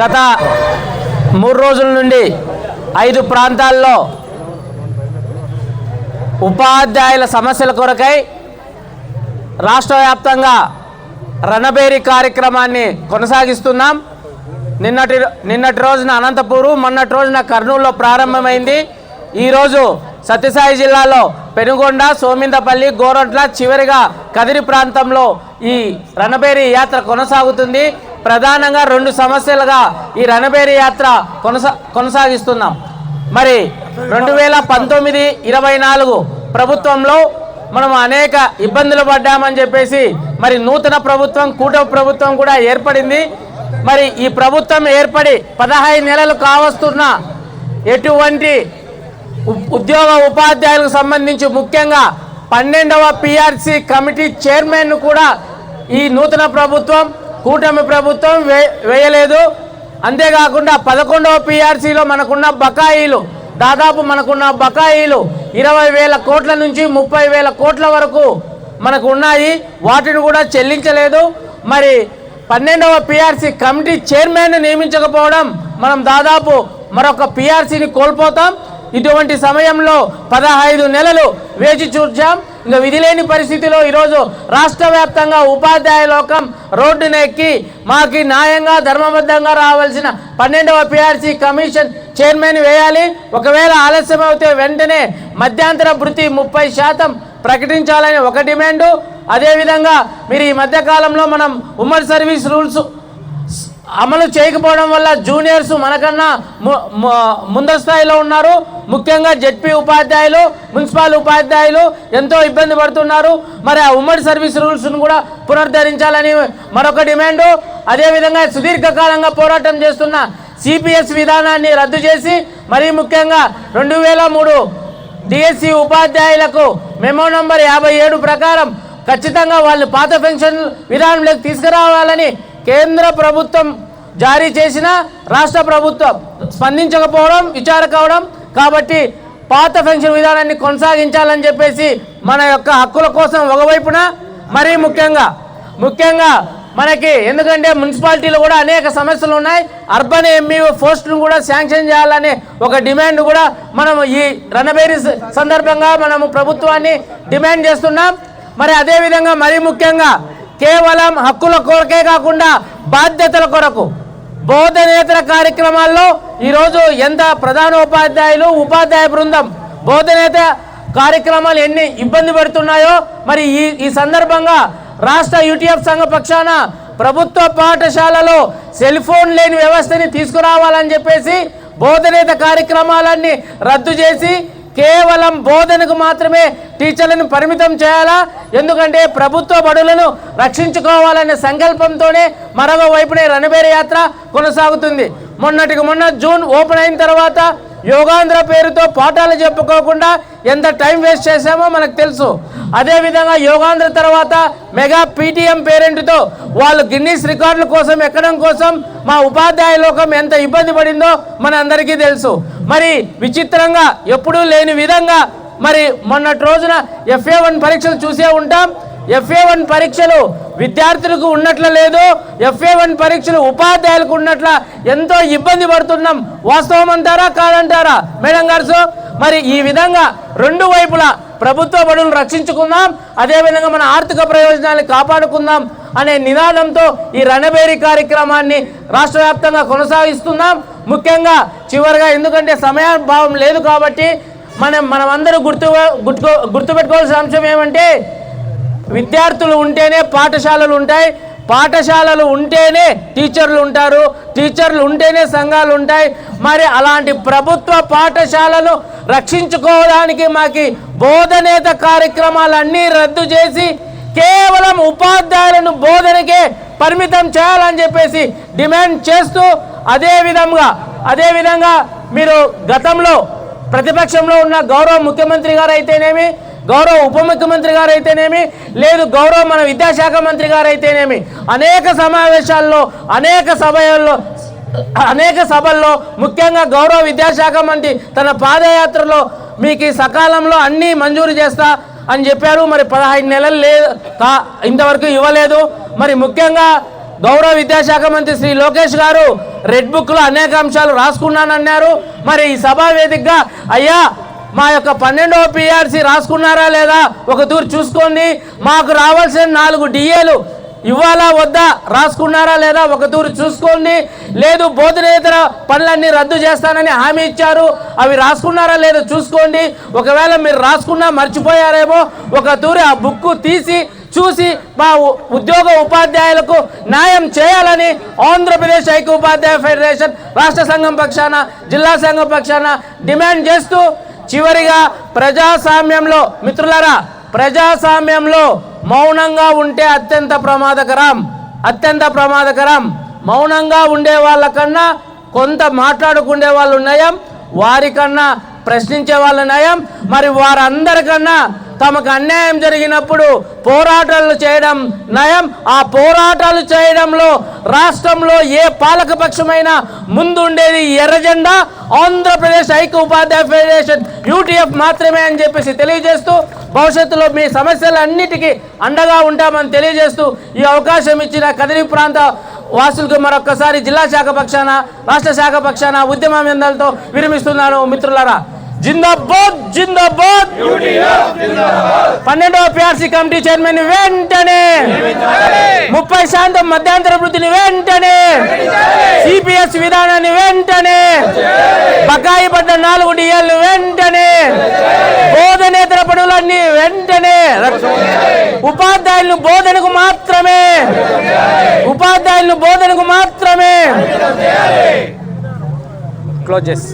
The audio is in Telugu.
గత మూడు రోజుల నుండి ఐదు ప్రాంతాల్లో ఉపాధ్యాయుల సమస్యల కొరకై రాష్ట్ర వ్యాప్తంగా రణబేరి కార్యక్రమాన్ని కొనసాగిస్తున్నాం. నిన్నటి నిన్నటి రోజున అనంతపూరు మొన్నటి రోజున కర్నూలులో ప్రారంభమైంది. ఈరోజు సత్యసాయి జిల్లాలో పెనుగొండ సోమిందపల్లి గోరొట్ల చివరిగా కదిరి ప్రాంతంలో ఈ రణబేరి యాత్ర కొనసాగుతుంది. ప్రధానంగా రెండు సమస్యలుగా ఈ రణబేరి యాత్ర కొనసా కొనసాగిస్తున్నాం. మరి రెండు వేల పంతొమ్మిది ఇరవై నాలుగు ప్రభుత్వంలో మనం అనేక ఇబ్బందులు పడ్డామని చెప్పేసి మరి నూతన ప్రభుత్వం కూటమి ప్రభుత్వం కూడా ఏర్పడింది. మరి ఈ ప్రభుత్వం ఏర్పడి పదహైదు నెలలు కావస్తున్న ఎటువంటి ఉద్యోగ ఉపాధ్యాయులకు సంబంధించి ముఖ్యంగా పన్నెండవ పిఆర్సి కమిటీ చైర్మన్ను కూడా ఈ నూతన ప్రభుత్వం కూటమి ప్రభుత్వం వే వేయలేదు. అంతేకాకుండా పదకొండవ పిఆర్సీలో మనకున్న బకాయిలు దాదాపు మనకున్న బకాయిలు ఇరవై వేల కోట్ల నుంచి ముప్పై వేల కోట్ల వరకు మనకు ఉన్నాయి. వాటిని కూడా చెల్లించలేదు. మరి పన్నెండవ పిఆర్సీ కమిటీ చైర్మన్ నియమించకపోవడం మనం దాదాపు మరొక పిఆర్సీని కోల్పోతాం. ఇటువంటి సమయంలో పదహైదు నెలలు వేచి చూచాం ఇంకా విధిలేని పరిస్థితిలో ఈరోజు రాష్ట్ర వ్యాప్తంగా ఉపాధ్యాయ లోకం రోడ్డునెక్కి మాకు న్యాయంగా ధర్మబద్ధంగా రావాల్సిన పన్నెండవ పిఆర్సీ కమిషన్ చైర్మన్ వేయాలి. ఒకవేళ ఆలస్యం అవుతే వెంటనే మధ్యాంతర భృతి ముప్పై శాతం ప్రకటించాలని ఒక డిమాండు. అదేవిధంగా మీరు ఈ మధ్యకాలంలో మనం ఉమ్మడి సర్వీస్ రూల్స్ అమలు చేయకపోవడం వల్ల జూనియర్స్ మనకన్నా ముందస్థాయిలో ఉన్నారు. ముఖ్యంగా జెడ్పీ ఉపాధ్యాయులు మున్సిపల్ ఉపాధ్యాయులు ఎంతో ఇబ్బంది పడుతున్నారు. మరి ఆ ఉమ్మడి సర్వీస్ రూల్స్ను కూడా పునరుద్ధరించాలని మరొక డిమాండు. అదేవిధంగా సుదీర్ఘకాలంగా పోరాటం చేస్తున్న సిపిఎస్ విధానాన్ని రద్దు చేసి మరీ ముఖ్యంగా రెండు వేల మూడు డిఎస్సి ఉపాధ్యాయులకు మెమో నంబర్ యాభై ఏడు ప్రకారం ఖచ్చితంగా వాళ్ళు పాత పెన్షన్ విధానంలోకి తీసుకురావాలని కేంద్ర ప్రభుత్వం జారీ చేసిన రాష్ట్ర ప్రభుత్వం స్పందించకపోవడం విచారకవడం కాబట్టి పాత పెన్షన్ విధానాన్ని కొనసాగించాలని చెప్పేసి మన యొక్క హక్కుల కోసం ఒకవైపున మరీ ముఖ్యంగా ముఖ్యంగా మనకి ఎందుకంటే మున్సిపాలిటీలో కూడా అనేక సమస్యలు ఉన్నాయి. అర్బన్ ఎంఈఓ పోస్టును కూడా శాంక్షన్ చేయాలనే ఒక డిమాండ్ కూడా మనం ఈ రణబేరి సందర్భంగా మనము ప్రభుత్వాన్ని డిమాండ్ చేస్తున్నాం. మరి అదేవిధంగా మరీ ముఖ్యంగా కేవలం హక్కుల కొరకే కాకుండా బాధ్యతల కొరకు బోధనేతర కార్యక్రమాల్లో ఈరోజు ఎంత ప్రధానోపాధ్యాయులు ఉపాధ్యాయ బృందం బోధనేతర కార్యక్రమాలు ఎన్ని ఇబ్బంది పెడుతున్నాయో మరి ఈ ఈ సందర్భంగా రాష్ట్ర యూటీఎఫ్ సంఘ పక్షాన ప్రభుత్వ పాఠశాలలో సెల్ ఫోన్ లేని వ్యవస్థని తీసుకురావాలని చెప్పేసి బోధనేత కార్యక్రమాలన్నీ రద్దు చేసి కేవలం బోధనకు మాత్రమే టీచర్లను పరిమితం చేయాలా? ఎందుకంటే ప్రభుత్వ బడులను రక్షించుకోవాలనే సంకల్పంతోనే మరొక వైపునే రణబేరి యాత్ర కొనసాగుతుంది. మొన్నటికి మొన్న జూన్ ఓపెన్ అయిన తర్వాత యోగాంధ్ర పేరుతో పాఠాలు చెప్పుకోకుండా ఎంత టైం వేస్ట్ చేశామో మనకు తెలుసు. అదేవిధంగా యోగాంధ్ర తర్వాత మెగా పీటీఎం పేరెంట్తో వాళ్ళు గిన్నీస్ రికార్డుల కోసం ఎక్కడం కోసం మా ఉపాధ్యాయ లోకం ఎంత ఇబ్బంది పడిందో మన అందరికీ తెలుసు. మరి విచిత్రంగా ఎప్పుడూ లేని విధంగా మరి మొన్నటి రోజున ఎఫ్ఏ వన్ పరీక్షలు చూసే ఉంటాం. ఎఫ్ఏ వన్ పరీక్షలు విద్యార్థులకు ఉన్నట్ల లేదు ఎఫ్ఏ వన్ పరీక్షలు ఉపాధ్యాయులకు ఉన్నట్ల ఎంతో ఇబ్బంది పడుతున్నాం. వాస్తవం అంటారా కాదంటారా? మేడం గారు సో మరి ఈ విధంగా రెండు వైపులా ప్రభుత్వ బడులు రక్షించుకుందాం అదేవిధంగా మన ఆర్థిక ప్రయోజనాన్ని కాపాడుకుందాం అనే నినాదంతో ఈ రణబేరి కార్యక్రమాన్ని రాష్ట్ర వ్యాప్తంగా కొనసాగిస్తున్నాం. ముఖ్యంగా చివరిగా ఎందుకంటే సమయాభావం లేదు కాబట్టి మనం మనమందరూ గుర్తు గుర్తు గుర్తుపెట్టుకోవాల్సిన అంశం ఏమంటే విద్యార్థులు ఉంటేనే పాఠశాలలు ఉంటాయి పాఠశాలలు ఉంటేనే టీచర్లు ఉంటారు టీచర్లు ఉంటేనే సంఘాలు ఉంటాయి. మరి అలాంటి ప్రభుత్వ పాఠశాలను రక్షించుకోవడానికి మాకు బోధనేత కార్యక్రమాలన్నీ రద్దు చేసి కేవలం ఉపాధ్యాయులను బోధనకే పరిమితం చేయాలని చెప్పేసి డిమాండ్ చేస్తూ అదే విధంగా అదే విధంగా మీరు గతంలో ప్రతిపక్షంలో ఉన్న గౌరవ ముఖ్యమంత్రి గారు అయితేనేమి గౌరవ ఉప ముఖ్యమంత్రి గారు అయితేనేమి లేదు గౌరవ మన విద్యాశాఖ మంత్రి గారు అయితేనేమి అనేక సమావేశాల్లో అనేక సభల్లో అనేక సభల్లో ముఖ్యంగా గౌరవ విద్యాశాఖ మంత్రి తన పాదయాత్రలో మీకు సకాలంలో అన్నీ మంజూరు చేస్తా అని చెప్పారు. మరి పదహైదు నెలలు లేదు కా ఇంతవరకు ఇవ్వలేదు. మరి ముఖ్యంగా గౌరవ విద్యాశాఖ మంత్రి శ్రీ లోకేష్ గారు రెడ్ బుక్లో అనేక అంశాలు రాసుకున్నానన్నారు. మరి ఈ సభా వేదికగా అయ్యా మా యొక్క పన్నెండవ పిఆర్సి రాసుకున్నారా లేదా ఒక తూరు చూసుకోండి. మాకు రావాల్సిన నాలుగు డిఏలు ఇవ్వాలా వద్దా రాసుకున్నారా లేదా ఒక తూరు చూసుకోండి. లేదు బోధనేతర పనులన్నీ రద్దు చేస్తానని హామీ ఇచ్చారు. అవి రాసుకున్నారా లేదో చూసుకోండి. ఒకవేళ మీరు రాసుకున్నా మర్చిపోయారేమో ఒక తూరు ఆ బుక్ తీసి చూసి మా ఉద్యోగ ఉపాధ్యాయులకు న్యాయం చేయాలని ఆంధ్రప్రదేశ్ ఐక్య ఉపాధ్యాయ ఫెడరేషన్ రాష్ట్ర సంఘం పక్షాన జిల్లా సంఘం పక్షాన డిమాండ్ చేస్తూ చివరిగా ప్రజాస్వామ్యంలో మిత్రులరా ప్రజాస్వామ్యంలో మౌనంగా ఉంటే అత్యంత ప్రమాదకరం అత్యంత ప్రమాదకరం. మౌనంగా ఉండే వాళ్ళకన్నా కొంత మాట్లాడుకునే వాళ్ళు నయం వారికన్నా ప్రశ్నించే వాళ్ళు నయం. మరి వారందరికన్నా తమకు అన్యాయం జరిగినప్పుడు పోరాటాలు చేయడం నయం. ఆ పోరాటాలు చేయడంలో రాష్ట్రంలో ఏ పాలకపక్షమైనా ముందుండేది ఎర్రజెండా ఆంధ్రప్రదేశ్ ఐక్య ఉపాధ్యాయ ఫెడరేషన్ యూటీఎఫ్ మాత్రమే అని చెప్పేసి తెలియజేస్తూ భవిష్యత్తులో మీ సమస్యలన్నిటికీ అండగా ఉంటామని తెలియజేస్తూ ఈ అవకాశం ఇచ్చిన కదిరి ప్రాంత వాసులకు మరొక్కసారి జిల్లా శాఖ పక్షాన రాష్ట్ర శాఖ పక్షాన ఉద్యమ విందాలతో విరమిస్తున్నాను మిత్రులారా. జిందాబాద్ జిందాబాద్! పన్నెండవ పిఆర్సీ కమిటీ చైర్మన్ వెంటనే ముప్పై శాతం మధ్యాంతర వృద్ధిని వెంటనే సిపిఎస్ విధానాన్ని వెంటనే బకాయి పడ్డ నాలుగు డిఎల్ని వెంటనే బోధనేతర పనులన్నీ వెంటనే ఉపాధ్యాయులను బోధనకు మాత్రమే ఉపాధ్యాయులను బోధనకు మాత్రమే. క్లోజ్ చేసి.